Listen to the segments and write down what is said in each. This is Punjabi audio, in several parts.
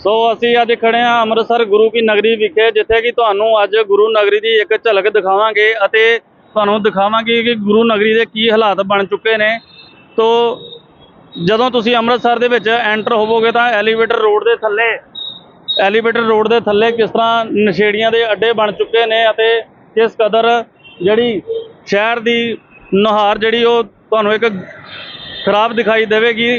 ਸੋ ਅਸੀਂ ਅੱਜ ਖੜੇ ਹਾਂ ਅੰਮ੍ਰਿਤਸਰ ਗੁਰੂ ਕੀ ਨਗਰੀ ਵਿਖੇ, ਜਿੱਥੇ ਕਿ ਤੁਹਾਨੂੰ ਅੱਜ ਗੁਰੂ ਨਗਰੀ ਦੀ ਇੱਕ ਝਲਕ ਦਿਖਾਵਾਂਗੇ ਅਤੇ ਤੁਹਾਨੂੰ ਦਿਖਾਵਾਂਗੇ ਕਿ ਗੁਰੂ ਨਗਰੀ ਦੇ ਕੀ ਹਾਲਾਤ ਬਣ ਚੁੱਕੇ ਨੇ। ਤੋ ਜਦੋਂ ਤੁਸੀਂ ਅੰਮ੍ਰਿਤਸਰ ਦੇ ਵਿੱਚ ਐਂਟਰ ਹੋਵੋਗੇ ਤਾਂ ਐਲੀਵੇਟਰ ਰੋਡ ਦੇ ਥੱਲੇ ਐਲੀਵੇਟਰ ਰੋਡ ਦੇ ਥੱਲੇ ਕਿਸ ਤਰ੍ਹਾਂ ਨਸ਼ੇੜੀਆਂ ਦੇ ਅੱਡੇ ਬਣ ਚੁੱਕੇ ਨੇ ਅਤੇ ਕਿਸ ਕਦਰ ਜਿਹੜੀ ਸ਼ਹਿਰ ਦੀ ਨੁਹਾਰ ਜਿਹੜੀ ਉਹ ਤੁਹਾਨੂੰ ਇੱਕ ਖਰਾਬ ਦਿਖਾਈ ਦੇਵੇਗੀ।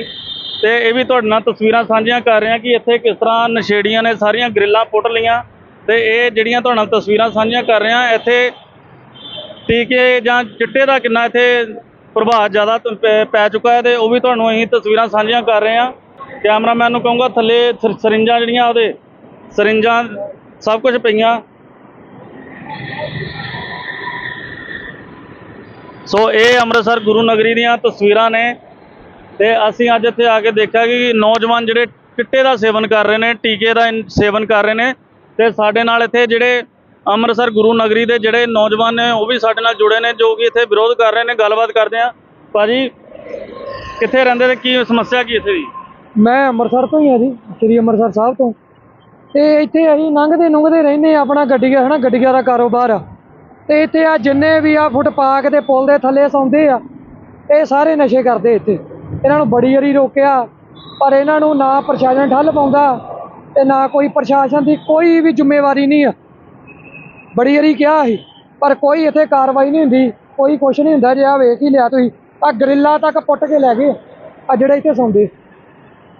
ਤੇ ਇਹ ਵੀ ਤੁਹਾਡੇ ਨਾਲ ਤਸਵੀਰਾਂ ਸਾਂਝੀਆਂ ਕਰ ਰਹੇ ਹਾਂ ਕਿ ਇੱਥੇ ਕਿਸ ਤਰ੍ਹਾਂ ਨਸ਼ੇੜੀਆਂ ਨੇ ਸਾਰੀਆਂ ਗ੍ਰਿਲਾਂ ਪੁੱਟ ਲਈਆਂ ਤੇ ਇਹ ਜਿਹੜੀਆਂ ਤੁਹਾਡੇ ਨਾਲ ਤਸਵੀਰਾਂ ਸਾਂਝੀਆਂ ਕਰ ਰਹੇ ਹਾਂ, ਇੱਥੇ ਟੀਕੇ ਜਾਂ ਚਿੱਟੇ ਦਾ ਕਿੰਨਾ ਇੱਥੇ ਪ੍ਰਭਾਵ ਜ਼ਿਆਦਾ ਪੈ- ਪੈ ਚੁੱਕਾ ਹੈ ਤੇ ਉਹ ਵੀ ਤੁਹਾਨੂੰ ਅਸੀਂ ਤਸਵੀਰਾਂ ਸਾਂਝੀਆਂ ਕਰ ਰਹੇ ਹਾਂ। ਕੈਮਰਾਮੈਨ ਨੂੰ ਕਹੂੰਗਾ ਥੱਲੇ ਸਰ- ਸਰਿੰਜਾਂ ਜਿਹੜੀਆਂ ਉਹਦੇ, ਸਰਿੰਜਾਂ ਸਭ ਕੁਝ ਪਈਆਂ। ਸੋ ਇਹ ਅੰਮ੍ਰਿਤਸਰ ਗੁਰੂ ਨਗਰੀ ਦੀਆਂ ਤਸਵੀਰਾਂ ਨੇ। ਤੇ ਅਸੀਂ ਅੱਜ ਇੱਥੇ ਆ ਕੇ ਦੇਖਿਆ ਕਿ ਨੌਜਵਾਨ ਜਿਹੜੇ ਚਿੱਟੇ ਦਾ ਸੇਵਨ ਕਰ ਰਹੇ ਨੇ ਟੀਕੇ ਦਾ ਸੇਵਨ ਕਰ ਰਹੇ ਨੇ ਤੇ ਸਾਡੇ ਨਾਲ ਇੱਥੇ ਜਿਹੜੇ ਅੰਮ੍ਰਿਤਸਰ ਗੁਰੂ ਨਗਰੀ ਦੇ ਜਿਹੜੇ ਨੌਜਵਾਨ ਨੇ ਉਹ ਵੀ ਸਾਡੇ ਨਾਲ ਜੁੜੇ ਨੇ ਜੋ ਕਿ ਇੱਥੇ ਵਿਰੋਧ ਕਰ ਰਹੇ ਨੇ ਗੱਲਬਾਤ ਕਰਦੇ ਆ। ਭਾਜੀ ਕਿੱਥੇ ਰਹਿੰਦੇ ਤੇ ਕੀ ਸਮੱਸਿਆ ਕੀ ਇੱਥੇ ਦੀ? ਮੈਂ ਅੰਮ੍ਰਿਤਸਰ ਤੋਂ ਹੀ ਆ ਜੀ ਸ੍ਰੀ ਅੰਮ੍ਰਿਤਸਰ ਸਾਹਿਬ ਤੋਂ। ਤੇ ਇੱਥੇ ਅਸੀਂ ਲੰਘਦੇ ਲੰਘਦੇ ਰਹਿੰਦੇ ਹਾਂ, ਆਪਣਾ ਗੱਡੀਆਂ ਹਨਾ ਗੱਡੀਆਂ ਦਾ ਕਾਰੋਬਾਰ। ਆ ਤੇ ਇੱਥੇ ਆ ਜਿੰਨੇ ਵੀ ਆ ਫੁੱਟਪਾਥ ਦੇ ਪੁਲ ਦੇ ਥੱਲੇ ਸੌਂਦੇ ਆ ਇਹ ਸਾਰੇ ਨਸ਼ੇ ਕਰਦੇ ਇੱਥੇ। ਇਹਨਾਂ ਨੂੰ ਬੜੀ ਵਾਰੀ ਰੋਕਿਆ, ਪਰ ਇਹਨਾਂ ਨੂੰ ਨਾ ਪ੍ਰਸ਼ਾਸਨ ਠੱਲ ਪਾਉਂਦਾ ਤੇ ਨਾ ਕੋਈ ਪ੍ਰਸ਼ਾਸਨ ਦੀ ਕੋਈ ਵੀ ਜ਼ਿੰਮੇਵਾਰੀ ਨਹੀਂ ਆ। ਬੜੀ ਵਾਰੀ ਕਿਹਾ ਸੀ, ਪਰ ਕੋਈ ਇੱਥੇ ਕਾਰਵਾਈ ਨਹੀਂ ਹੁੰਦੀ, ਕੋਈ ਕੁਛ ਨਹੀਂ ਹੁੰਦਾ, ਜੇ ਆ ਵੇਖ ਹੀ ਲਿਆ ਤੁਸੀਂ ਆ ਗਰਿੱਲਾ ਤੱਕ ਪੁੱਟ ਕੇ ਲੈ ਗਏ ਆ ਜਿਹੜੇ ਇੱਥੇ ਸੌਂਦੇ।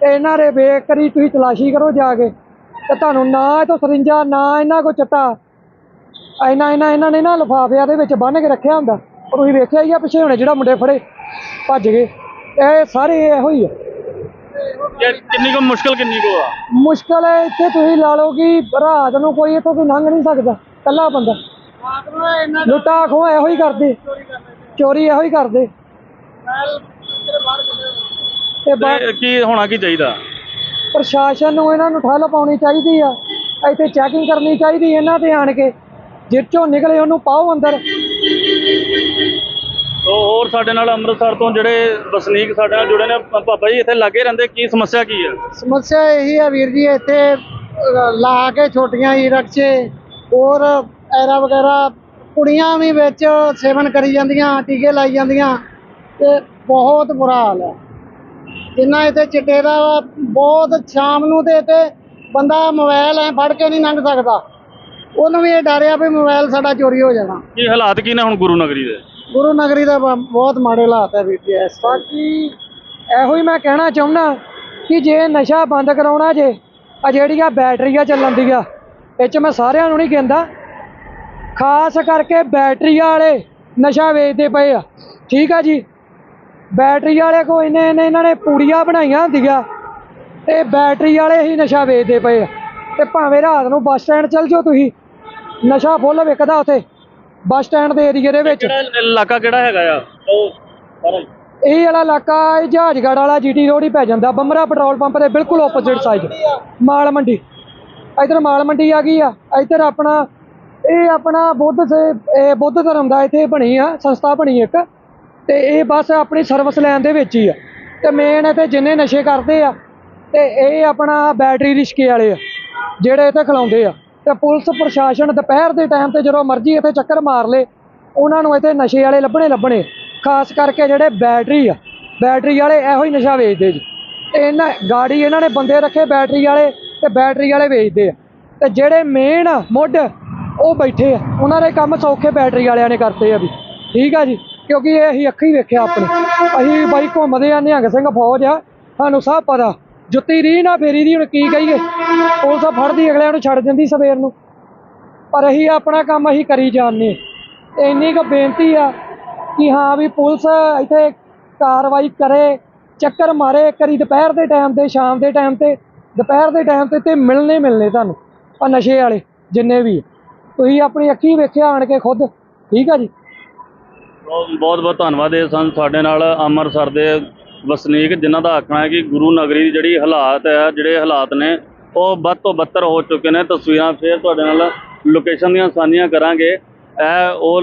ਤੇ ਇਹਨਾਂ ਦੇ ਬੇਕਰੀ ਤੁਸੀਂ ਤਲਾਸ਼ੀ ਕਰੋ ਜਾ ਕੇ, ਤੇ ਤੁਹਾਨੂੰ ਨਾ ਇਹ ਤੋਂ ਸਰਿੰਜਾ, ਨਾ ਇਹਨਾਂ ਕੋ ਚੱਟਾ, ਇਹਨਾਂ ਇਹਨਾਂ ਇਹਨਾਂ ਨੇ ਨਾ ਲਿਫਾਫਿਆਂ ਦੇ ਵਿੱਚ ਬੰਨ੍ਹ ਕੇ ਰੱਖਿਆ ਹੁੰਦਾ, ਪਰ ਤੁਸੀਂ ਵੇਖਿਆ ਹੀ ਆ ਪਿੱਛੇ ਹੁਣੇ, ਜਿਹੜਾ ਮੁੰਡੇ ਫੜੇ, ਭੱਜ ਗਏ। ਇਹ ਸਾਰੇ ਇਹੋ ਹੀ ਆ। ਕਿ ਕਿੰਨੀ ਕੁ ਮੁਸ਼ਕਲ ਕਿੰਨੀ ਕੁ ਆ? ਮੁਸ਼ਕਲ ਹੈ ਇੱਥੇ ਤੁਸੀਂ ਲਾ ਲਓ ਕਿ ਰਾਤ ਨੂੰ ਕੋਈ ਇੱਥੋਂ ਕੋਈ ਲੰਘ ਨਹੀਂ ਸਕਦਾ ਕੱਲਾ ਬੰਦਾ। ਲੁੱਟਾ ਖੋਹ ਇਹੋ ਹੀ ਕਰਦੇ ਚੋਰੀ ਇਹੋ ਹੀ ਕਰਦੇ। ਤੇ ਬਾ- ਤੇ ਕੀ ਹੋਣਾ ਕੀ ਚਾਹੀਦਾ? ਪ੍ਰਸ਼ਾਸਨ ਨੂੰ ਇਹਨਾਂ ਨੂੰ ਠੱਲ ਪਾਉਣੀ ਚਾਹੀਦੀ ਆ। ਇੱਥੇ ਚੈਕਿੰਗ ਕਰਨੀ ਚਾਹੀਦੀ ਇਹਨਾਂ ਤੇ ਆਣ ਕੇ। ਜਿੱਚੋਂ ਨਿਕਲੇ ਉਹਨੂੰ ਪਾਓ ਅੰਦਰ। ਤੋ ਹੋਰ ਸਾਡੇ ਨਾਲ ਅੰਮ੍ਰਿਤਸਰ ਤੋਂ ਜਿਹੜੇ ਵਸਨੀਕ ਸਾਡੇ ਨਾਲ ਜੁੜੇ ਨੇ ਪ- ਪਾਪਾ ਜੀ ਇੱਥੇ ਲੱਗੇ ਰਹਿੰਦੇ ਕੀ ਸਮੱਸਿਆ ਕੀ ਹੈ? ਸਮੱਸਿਆ ਇਹੀ ਆ ਵੀਰ ਜੀ ਇੱਥੇ ਲਾ ਕੇ ਛੋਟੀਆਂ ਹੀ ਰਕਸ਼ੇ ਹੋਰ ਐਰਾ ਵਗੈਰਾ ਕੁੜੀਆਂ ਵੀ ਵਿੱਚ ਸੇਵਨ ਕਰੀ ਜਾਂਦੀਆਂ ਟੀਕੇ ਲਾਈ ਜਾਂਦੀਆਂ ਤੇ ਬਹੁਤ ਬੁਰਾ ਹਾਲ ਹੈ। ਜਿੰਨਾ ਇੱਥੇ ਚਿੱਟੇ ਦਾ ਬਹੁਤ ਸ਼ਾਮ ਨੂੰ ਤੇ ਇੱਥੇ ਬੰਦਾ ਮੋਬਾਈਲ ਐ ਫੜ ਕੇ ਨਹੀਂ ਲੰਘ ਸਕਦਾ। ਉਹਨੂੰ ਵੀ ਇਹ ਡਰਿਆ ਵੀ ਮੋਬਾਈਲ ਸਾਡਾ ਚੋਰੀ ਹੋ ਜਾਣਾ। ਕੀ ਹਾਲਾਤ ਕੀ ਨੇ ਹੁਣ ਗੁਰੂ ਨਗਰੀ ਦੇ? ਗੁਰੂ ਨਗਰੀ ਦਾ ਬਹੁਤ ਮਾੜੇ ਹਾਲਾਤ ਹੈ ਵੀਰ ਜੀ, ਇਸ ਬਾਕੀ ਇਹੋ ਹੀ ਮੈਂ ਕਹਿਣਾ ਚਾਹੁੰਦਾ ਕਿ ਜੇ ਨਸ਼ਾ ਬੰਦ ਕਰਾਉਣਾ ਜੇ ਆ ਜਿਹੜੀਆਂ ਬੈਟਰੀਆਂ ਚੱਲਣ ਦੀਆਂ ਇਹ 'ਚ ਮੈਂ ਸਾਰਿਆਂ ਨੂੰ ਨਹੀਂ ਕਹਿੰਦਾ। ਖਾਸ ਕਰਕੇ ਬੈਟਰੀ ਵਾਲੇ ਨਸ਼ਾ ਵੇਚਦੇ ਪਏ ਆ। ਠੀਕ ਆ ਜੀ? ਬੈਟਰੀ ਵਾਲੇ ਕੋ ਇਹਨੇ ਇਹਨਾਂ ਨੇ ਪੂੜੀਆਂ ਬਣਾਈਆਂ ਹੁੰਦੀਆਂ, ਤੇ ਬੈਟਰੀ ਵਾਲੇ ਹੀ ਨਸ਼ਾ ਵੇਚਦੇ ਪਏ ਆ। ਤੇ ਭਾਵੇਂ ਰਾਤ ਨੂੰ ਬੱਸ ਸਟੈਂਡ ਚੱਲ ਜਾਓ ਤੁਸੀਂ, ਨਸ਼ਾ ਫੁੱਲ ਵਿਕਦਾ ਉੱਥੇ। ਬੱਸ ਸਟੈਂਡ ਦੇ ਏਰੀਏ ਦੇ ਵਿੱਚ। ਕਿਹੜਾ ਇਲਾਕਾ ਕਿਹੜਾ ਹੈਗਾ ਆ? ਉਹ ਸਾਰਾ। ਹੀ। ਇਹ ਵਾਲਾ ਇਲਾਕਾ ਇਹ ਜਹਾਜਗੜ੍ਹ ਵਾਲਾ ਜੀਟੀ ਰੋਡ ਹੀ ਪੈ ਜਾਂਦਾ। ਬੰਮਰਾ ਪੈਟਰੋਲ ਪੰਪ ਦੇ ਬਿਲਕੁਲ ਆਪੋਜ਼ਿਟ ਸਾਈਡ ਮਾਲ ਮੰਡੀ। ਇਧਰ ਮਾਲ ਮੰਡੀ ਆ ਗਈ ਆ। ਇਧਰ ਆਪਣਾ ਇਹ ਆਪਣਾ ਬੁੱਧ ਸੇ ਇਹ ਬੁੱਧ ਧਰਮ ਦਾ ਇੱਥੇ ਬਣੀ ਆ ਸੰਸਥਾ ਬਣੀ ਇੱਕ। ਤੇ ਇਹ ਬਸ ਆਪਣੀ ਸਰਵਿਸ ਲੈਣ ਦੇ ਵਿੱਚ ਹੀ ਆ। ਤੇ ਮੇਨ ਇੱਥੇ ਜਿੰਨੇ ਨਸ਼ੇ ਕਰਦੇ ਆ ਤੇ ਇਹ ਆਪਣਾ ਬੈਟਰੀ ਰਿਸ਼ਕੇ ਵਾਲੇ ਆ ਜਿਹੜੇ ਇੱਥੇ ਖਿਲਾਉਂਦੇ ਆ। ਤੇ ਪੁਲਿਸ ਪ੍ਰਸ਼ਾਸਨ ਦੁਪਹਿਰ ਦੇ ਟਾਈਮ ਤੇ ਜਦੋਂ ਮਰਜ਼ੀ ਇੱਥੇ ਚੱਕਰ ਮਾਰ ਲੇ, ਉਹਨਾਂ ਨੂੰ ਇੱਥੇ ਨਸ਼ੇ ਵਾਲੇ ਲੱਭਣੇ ਲੱਭਣੇ, ਖਾਸ ਕਰਕੇ ਜਿਹੜੇ ਬੈਟਰੀ ਆ ਬੈਟਰੀ ਵਾਲੇ ਇਹੋ ਹੀ ਨਸ਼ਾ ਵੇਚਦੇ ਜੀ। ਤੇ ਇਹਨਾਂ ਗਾੜੀ ਇਹਨਾਂ ਨੇ ਬੰਦੇ ਰੱਖੇ ਬੈਟਰੀ ਵਾਲੇ ਤੇ ਬੈਟਰੀ ਵਾਲੇ ਵੇਚਦੇ ਆ। ਤੇ ਜਿਹੜੇ ਮੇਨ ਮੁੱਢ, ਉਹ ਬੈਠੇ ਆ। ਉਹਨਾਂ ਦੇ ਕੰਮ ਸੌਖੇ ਬੈਟਰੀ ਵਾਲਿਆਂ ਨੇ ਕਰਤੇ ਆ ਵੀ। ਠੀਕ ਆ ਜੀ? ਕਿਉਂਕਿ ਇਹ ਅਸੀਂ ਅੱਖੀ ਵੇਖਿਆ ਆਪਣੇ। ਅਸੀਂ ਬਾਈ ਘੁੰਮਦੇ ਆ ਨਿਹੰਗ ਸਿੰਘ ਫੌਜ ਆ, ਸਾਨੂੰ ਸਭ ਪਤਾ। ਜੁੱਤੀ ਰੀ ਨਾ ਫੇਰੀ ਦੀ, ਹੁਣ ਕੀ ਕਹੀਏ? ਪੁਲਿਸ ਫੜਦੀ, ਅਗਲਿਆਂ ਨੂੰ ਛੱਡ ਦਿੰਦੀ ਸਵੇਰ ਨੂੰ। ਪਰ ਅਸੀਂ ਆਪਣਾ ਕੰਮ ਅਸੀਂ ਕਰੀ ਜਾਂਦੇ ਤੇ ਇੰਨੀ ਕੁ ਬੇਨਤੀ ਆ ਕਿ ਹਾਂ ਵੀ ਪੁਲਿਸ ਇੱਥੇ ਕਾਰਵਾਈ ਕਰੇ, ਚੱਕਰ ਮਾਰੇ ਕਰੀ ਦੁਪਹਿਰ ਦੇ ਟਾਈਮ ਤੇ, ਸ਼ਾਮ ਦੇ ਟਾਈਮ ਤੇ, ਦੁਪਹਿਰ ਦੇ ਟਾਈਮ ਤੇ ਤੇ ਮਿਲਣੇ ਮਿਲਣੇ ਤੁਹਾਨੂੰ ਆ ਨਸ਼ੇ ਵਾਲੇ, ਜਿੰਨੇ ਵੀ ਤੁਸੀਂ ਆਪਣੀ ਅੱਖੀ ਵੇਖਿਆ ਆਣ ਕੇ ਖੁਦ, ਠੀਕ ਆ ਜੀ? ਬਹੁਤ ਬਹੁਤ ਧੰਨਵਾਦ ਇਹ ਸਨ ਸਾਡੇ ਨਾਲ ਅੰਮ੍ਰਿਤਸਰ ਦੇ ਵਸਨੀਕ ਜਿਨ੍ਹਾਂ ਦਾ ਆਖਣਾ ਹੈ ਕਿ ਗੁਰੂ ਨਗਰੀ ਦੀ ਜਿਹੜੀ ਹਾਲਾਤ ਹੈ ਜਿਹੜੇ ਹਾਲਾਤ ਨੇ ਉਹ ਵੱਧ ਤੋਂ ਬੱਤਰ ਹੋ ਚੁੱਕੇ ਨੇ। ਤਸਵੀਰਾਂ ਫੇਰ ਤੁਹਾਡੇ ਨਾਲ ਲੋਕੇਸ਼ਨ ਦੀਆਂ ਸਾਂਝੀਆਂ ਕਰਾਂਗੇ। ਇਹ ਉਹ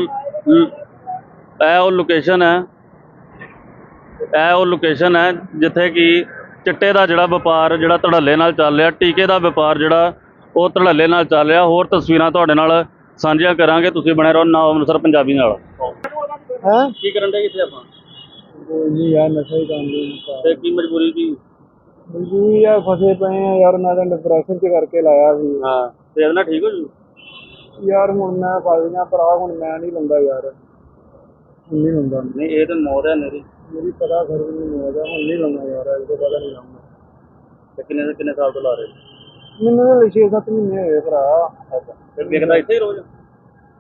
ਇਹ ਉਹ ਲੋਕੇਸ਼ਨ ਹੈ। ਇਹ ਉਹ ਲੋਕੇਸ਼ਨ ਹੈ ਜਿੱਥੇ ਕਿ ਚਿੱਟੇ ਦਾ ਜਿਹੜਾ ਵਪਾਰ ਜਿਹੜਾ ਧੜੱਲੇ ਨਾਲ ਚੱਲ ਰਿਹਾ ਟੀਕੇ ਦਾ ਵਪਾਰ ਜਿਹੜਾ ਉਹ ਧੜੱਲੇ ਨਾਲ ਚੱਲ ਰਿਹਾ। ਹੋਰ ਤਸਵੀਰਾਂ ਤੁਹਾਡੇ ਨਾਲ ਸਾਂਝੀਆਂ ਕਰਾਂਗੇ। ਤੁਸੀਂ ਬਣੇ ਰਹੋ ਨਾ ਅੰਮ੍ਰਿਤਸਰ ਪੰਜਾਬੀ ਨਾਲ। ਹੈ? ਕੀ ਕਰਨ ਦੇ ਇੱਥੇ ਆਪਾਂ? ਕੋਈ ਨਹੀਂ ਯਾਰ ਨਸ਼ਾ ਹੀ ਕੰਮ ਤੇ ਕੀ ਮਜਬੂਰੀ ਕੀ ਜੀ ਯਾਰ ਫਸੇ ਪਏ ਆ ਯਾਰ ਮੈਂ ਤਾਂ ਡਿਪਰੈਸ਼ਨ ਚ ਕਰਕੇ ਲਾਇਆ ਸੀ। ਹਾਂ ਤੇ ਇਹਦੇ ਨਾਲ ਠੀਕ ਹੋ ਜੂ? ਯਾਰ ਹੁਣ ਮੈਂ ਫਸ ਗਿਆ ਭਰਾ ਹੁਣ ਮੈਂ ਨਹੀਂ ਲੰਦਾ ਯਾਰ। ਹੁਣ ਨਹੀਂ ਲੰਦਾ ਨਹੀਂ ਇਹ ਤੇ ਮੌਤ ਹੈ ਮੇਰੀ ਮੇਰੀ ਪਤਾ ਫਿਰ ਵੀ ਨਹੀਂ ਹੋਇਆ ਹੁਣ ਨਹੀਂ ਲੰਦਾ ਯਾਰ ਇਹਦੇ ਤੋਂ ਪਤਾ ਨਹੀਂ ਲੰਦਾ ਤੇ ਕਿੰਨੇ ਕਿੰਨੇ ਸਾਲ ਤੋਂ ਲਾ ਰਹੇ ਮੈਨੂੰ ਤਾਂ 6-7 ਮਹੀਨੇ ਹੋਏ ਭਰਾ। ਅੱਛਾ ਫਿਰ ਵੇਖਦਾ ਇੱਥੇ ਹੀ ਰੋਜ਼?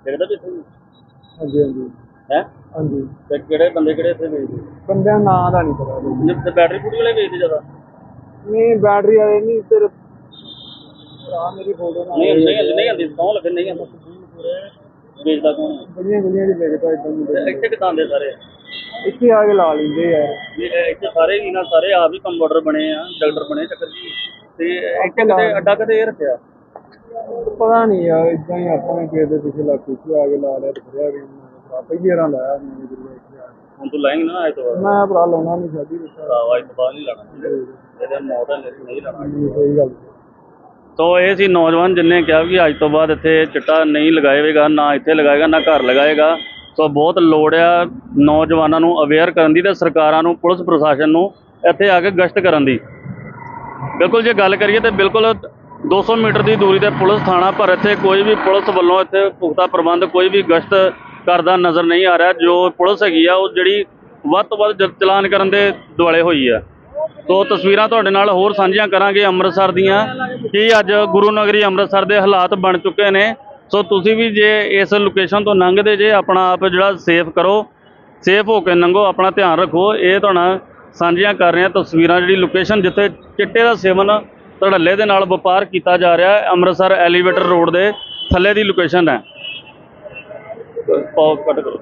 ਵੇਖਦਾ ਵੀ ਇੱਥੇ ਹੀ? ਹਾਂਜੀ ਹਾਂਜੀ। ਹੈ? ਹਾਂਜੀ। ਤੇ ਕਿਹੜੇ ਬੰਦੇ ਕਿਹੜੇ ਇੱਥੇ ਵੇਚਦੇ? ਬੰਦਿਆਂ ਨਾਂ ਦਾ ਨਹੀਂ ਪਤਾ ਮੈਨੂੰ। ਨਹੀਂ ਤੇ ਬੈਟਰੀ ਬੂਟਰੀ ਵਾਲੇ ਵੇਚਦੇ ਜ਼ਿਆਦਾ? ਨਹੀਂ ਬੈਟਰੀ ਵਾਲੇ ਨਹੀਂ ਤੇ ਭਰਾ ਮੇਰੀ ਫੋਟੋ ਨਾਲ ਨਹੀਂ ਨਹੀਂ ਨਹੀਂ ਆਂਦੀ ਸੌਂ ਲੱਗੇ ਨਹੀਂ ਆਂਦੀ ਵੇਚਦਾ ਕੌਣ ਹੈ? ਬੜੀਆਂ ਗਲੀਆਂ 'ਚ ਵੇਚਦਾ ਇਦਾਂ ਤੇ ਮੁੰਡੇ ਇੱਥੇ ਕਿਦਾਂ ਦੇ ਸਾਰੇ? ਇੱਥੇ ਆ ਕੇ ਲਾ ਲੈਂਦੇ ਯਾਰ ਵੀ ਇਹ ਇੱਥੇ ਸਾਰੇ ਹੀ ਨਾ ਸਾਰੇ ਆਪ ਹੀ ਕੰਪਿਊਟਰ ਬਣੇ ਆ ਡਾਕਟਰ ਬਣੇ ਚੱਕਰ ਜੀ। ਤੇ ਇੱਥੇ ਕਦੇ ਅੱਡਾ ਕਦੇ ਇਹ ਰੱਖਿਆ? ਪਤਾ ਨਹੀਂ ਯਾਰ ਇਦਾਂ ਹੀ ਆਪਾਂ ਨੇ ਕਿਸੇ ਦੇ ਪਿੱਛੇ ਲੱਗ ਕੇ ਆ ਕੇ ਲਾ ਲਿਆ ਤੇ ਫਿਰਿਆ ਵੀ ਪਹਿਲੀ ਵਾਰ ਲਾਇਆ ਮੈਂ ਗੁਰੂ ਇੱਥੇ ਆ ਕੇ। ਹੁਣ ਤੂੰ ਲਾਏਂਗੇ ਨਾ ਅੱਜ ਤੋਂ ਬਾਅਦ ਮੈਂ ਭਰਾ ਲਾਉਣਾ ਨਹੀਂ ਸਾਡੀ ਦਿੱਤਾ ਭਰਾਵਾ ਅੱਜ ਤੋਂ ਬਾਅਦ ਨਹੀਂ ਲਾਣਾ ਇਹਦੇ ਮੌਤ ਹੈ ਮੇਰੀ ਨਹੀਂ ਲਾਣਾ। ਕੋਈ ਗੱਲ ਨੀ। ਤੋ ਇਹ ਸੀ ਨੌਜਵਾਨ ਜਿਨਨੇ ਕਿਹਾ ਕਿ ਅੱਜ ਤੋਂ ਬਾਅਦ ਇੱਥੇ ਚਿੱਟਾ ਨਹੀਂ ਲਗਾਏਗਾ ਨਾ ਇੱਥੇ ਲਗਾਏਗਾ ਨਾ ਘਰ ਲਗਾਏਗਾ। ਸੋ ਬਹੁਤ ਲੋੜ ਆ ਨੌਜਵਾਨਾਂ ਨੂੰ ਅਵੇਅਰ ਕਰਨ ਦੀ ਤੇ ਸਰਕਾਰਾਂ ਨੂੰ ਪੁਲਿਸ ਪ੍ਰਸ਼ਾਸਨ ਨੂੰ ਇੱਥੇ ਆ ਕੇ ਗਸ਼ਤ ਕਰਨ ਦੀ। ਬਿਲਕੁਲ ਜੇ ਗੱਲ ਕਰੀਏ ਤੇ ਬਿਲਕੁਲ 200 ਮੀਟਰ ਦੀ ਦੂਰੀ ਤੇ ਪੁਲਿਸ ਥਾਣਾ ਪਰ ਇੱਥੇ ਕੋਈ ਵੀ ਪੁਲਿਸ ਵੱਲੋਂ ਇੱਥੇ ਪੁਖਤਾ ਪ੍ਰਬੰਧ ਕੋਈ ਵੀ ਗਸ਼ਤ ਕਰਦਾ ਨਜ਼ਰ ਨਹੀਂ ਆ ਰਿਹਾ, ਜੋ ਪੁਲਿਸ ਹੈਗੀ ਆ, ਉਹ ਜਿਹੜੀ ਵੱਧ ਤੋਂ ਵੱਧ ਜ- ਚਲਾਨ ਕਰਨ ਦੇ ਦੁਆਲੇ ਹੋਈ ਆ। ਤੋ ਤਸਵੀਰਾਂ ਤੁਹਾਡੇ ਨਾਲ ਹੋਰ ਸਾਂਝੀਆਂ ਕਰਾਂਗੇ ਅੰਮ੍ਰਿਤਸਰ ਦੀਆਂ, ਕਿ ਅੱਜ ਗੁਰੂ ਨਗਰੀ ਅੰਮ੍ਰਿਤਸਰ ਦੇ ਹਾਲਾਤ ਬਣ ਚੁੱਕੇ ਨੇ। ਸੋ ਤੁਸੀਂ ਵੀ ਜੇ ਇਸ ਲੋਕੇਸ਼ਨ ਤੋਂ ਲੰਘਦੇ ਜੇ, ਆਪਣਾ ਆਪ ਜਿਹੜਾ ਸੇਫ ਕਰੋ, ਸੇਫ ਹੋ ਕੇ ਲੰਘੋ, ਆਪਣਾ ਧਿਆਨ ਰੱਖੋ, ਇਹ ਤੁਹਾਡਾ ਸਾਂਝੀਆਂ ਕਰ ਰਹੇ ਹਾਂ ਤਸਵੀਰਾਂ, ਜਿਹੜੀ ਲੋਕੇਸ਼ਨ ਜਿੱਥੇ ਚਿੱਟੇ ਦਾ ਸੇਵਨ ਧੜੱਲੇ ਦੇ ਨਾਲ ਵਪਾਰ ਕੀਤਾ ਜਾ ਰਿਹਾ ਹੈ ਅੰਮ੍ਰਿਤਸਰ ਐਲੀਵੇਟਰ ਰੋਡ ਦੇ ਥੱਲੇ ਦੀ ਲੋਕੇਸ਼ਨ ਹੈ। ਪਾਓ ਕੱਟ ਕਰੋ।